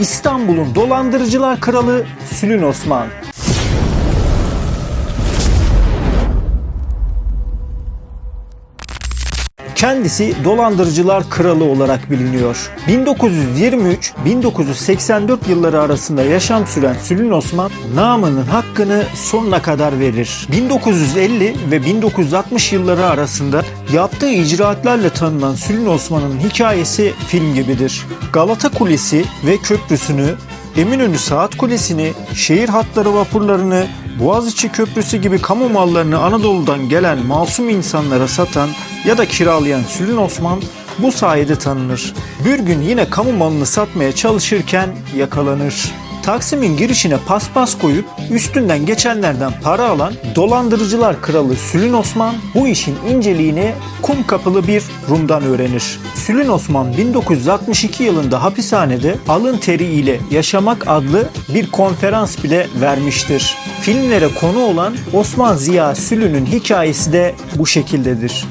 İstanbul'un dolandırıcılar kralı Sülün Osman. Kendisi dolandırıcılar kralı olarak biliniyor. 1923-1984 yılları arasında yaşam süren Sülün Osman namının hakkını sonuna kadar verir. 1950 ve 1960 yılları arasında yaptığı icraatlarla tanınan Sülün Osman'ın hikayesi film gibidir. Galata Kulesi ve köprüsünü Eminönü Saat Kulesi'ni, şehir hatları vapurlarını, Boğaziçi Köprüsü gibi kamu mallarını Anadolu'dan gelen masum insanlara satan ya da kiralayan Sülün Osman bu sayede tanınır. Bir gün yine kamu malını satmaya çalışırken yakalanır. Taksim'in girişine paspas koyup üstünden geçenlerden para alan dolandırıcılar kralı Sülün Osman bu işin inceliğini kum kapılı bir Rum'dan öğrenir. Sülün Osman 1962 yılında hapishanede alın teri ile yaşamak adlı bir konferans bile vermiştir. Filmlere konu olan Osman Ziya Sülün'ün hikayesi de bu şekildedir.